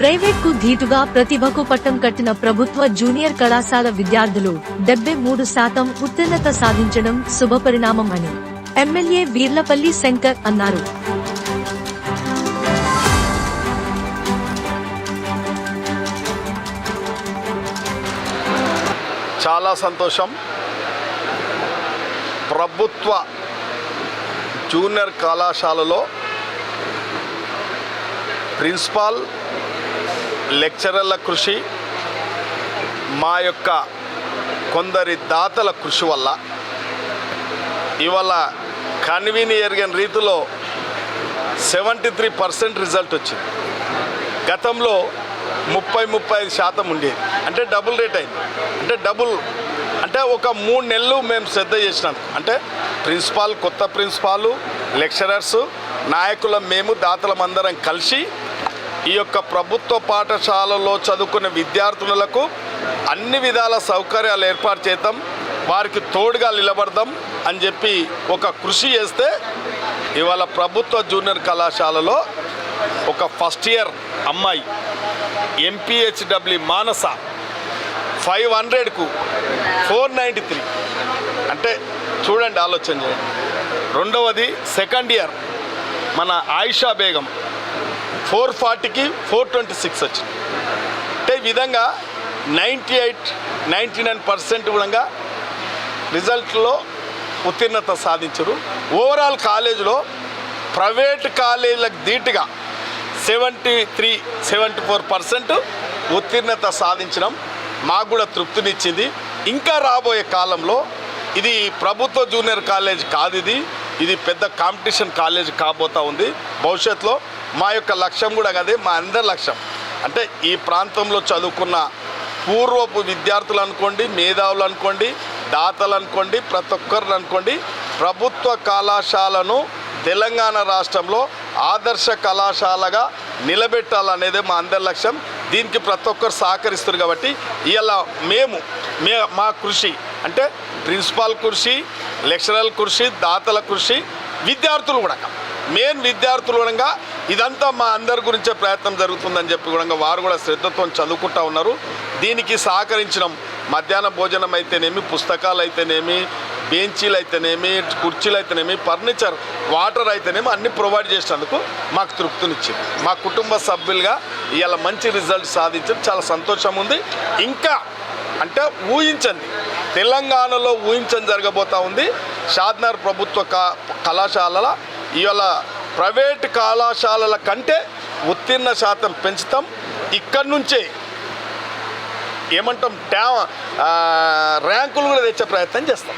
ప్రైవేట్కు ధీటుగా ప్రతిభకు పట్టం కట్టిన ప్రభుత్వ జూనియర్ కళాశాల విద్యార్థులు డెబ్బై మూడు శాతం ఉత్తీర్ణత సాధించడం శుభపరిణామం అని ఎమ్మెల్యే వీర్లపల్లి శంకర్ అన్నారు. చాలా సంతోషం. ప్రభుత్వ జూనియర్ కళాశాలలో ప్రిన్సిపాల్ లెక్చరర్ల కృషి మా యొక్క కొందరి దాతల కృషి వల్ల ఇవాళ కన్వీని ఎరిగిన రీతిలో సెవెంటీ త్రీ పర్సెంట్ రిజల్ట్ వచ్చింది. గతంలో ముప్పై ముప్పై ఐదు శాతం ఉండేది. అంటే డబుల్ రేట్ అయింది. అంటే డబుల్ అంటే ఒక మూడు నెలలు మేము శ్రద్ధ చేసినాం. అంటే ప్రిన్సిపాల్ కొత్త ప్రిన్సిపాలు లెక్చరర్స్ నాయకులం మేము దాతలం అందరం కలిసి ఈ యొక్క ప్రభుత్వ పాఠశాలలో చదువుకునే విద్యార్థులకు అన్ని విధాల సౌకర్యాలు ఏర్పాటు చేద్దాం వారికి తోడుగా నిలబడదాం అని చెప్పి ఒక కృషి చేస్తే ఇవాళ ప్రభుత్వ జూనియర్ కళాశాలలో ఒక ఫస్ట్ ఇయర్ అమ్మాయి ఎంపీహెచ్డబ్ల్యూ మానస ఫైవ్ హండ్రెడ్కు ఫోర్ నైంటీ త్రీ. అంటే చూడండి ఆలోచన చేయండి. రెండవది సెకండ్ ఇయర్ మన ఆయిషా బేగం. ఫోర్ ఫార్టీకి ఫోర్ ట్వంటీ సిక్స్ వచ్చింది. అంటే ఈ విధంగా ninety eight ninety nine percent కూడా రిజల్ట్లో ఉత్తీర్ణత సాధించరు. ఓవరాల్ కాలేజీలో ప్రైవేట్ కాలేజీలకు ధీటుగా seventy three seventy four percent ఉత్తీర్ణత సాధించడం మాకు కూడా తృప్తినిచ్చింది. ఇంకా రాబోయే కాలంలో ఇది ప్రభుత్వ జూనియర్ కాలేజ్ కాదు ఇది. ఇది పెద్ద కాంపిటీషన్ కాలేజ్ కాబోతా ఉంది. భవిష్యత్తులో మా యొక్క లక్ష్యం కూడా అదే మా అందరి లక్ష్యం. అంటే ఈ ప్రాంతంలో చదువుకున్న పూర్వపు విద్యార్థులు అనుకోండి మేధావులు అనుకోండి దాతలు అనుకోండి ప్రతి ఒక్కరు అనుకోండి ప్రభుత్వ కళాశాలను తెలంగాణ రాష్ట్రంలో ఆదర్శ కళాశాలగా నిలబెట్టాలనేదే మా అందరి లక్ష్యం. దీనికి ప్రతి ఒక్కరు సహకరిస్తారు కాబట్టి ఇలా మేము మే మా కృషి అంటే ప్రిన్సిపాల్ కృషి లెక్చరల్ కృషి దాతల కృషి విద్యార్థులు కూడా మెయిన్ విద్యార్థులు కూడా ఇదంతా మా అందరి గురించే ప్రయత్నం జరుగుతుందని చెప్పి కూడా వారు కూడా శ్రద్ధతో చదువుకుంటా ఉన్నారు. దీనికి సహకరించిన. మధ్యాహ్న భోజనం అయితేనేమి పుస్తకాలు అయితేనేమి బెంచీలు అయితేనేమి కుర్చీలు అయితేనేమి ఫర్నిచర్ వాటర్ అయితేనేమి అన్ని ప్రొవైడ్ చేసినందుకు మాకు తృప్తినిచ్చింది. మా కుటుంబ సభ్యులుగా ఇలా మంచి రిజల్ట్ సాధించడం చాలా సంతోషం ఉంది. ఇంకా అంటే ఊహించండి తెలంగాణలో ఊహించని జరగబోతా ఉంది. షాద్నార్ ప్రభుత్వ కళాశాలల ఇవాళ ప్రైవేట్ కళాశాలల కంటే ఉత్తీర్ణ శాతం పెంచుతాం. ఇక్కడి నుంచే ఏమంటాం ట్యా ర్యాంకులు కూడా తెచ్చే ప్రయత్నం చేస్తాం.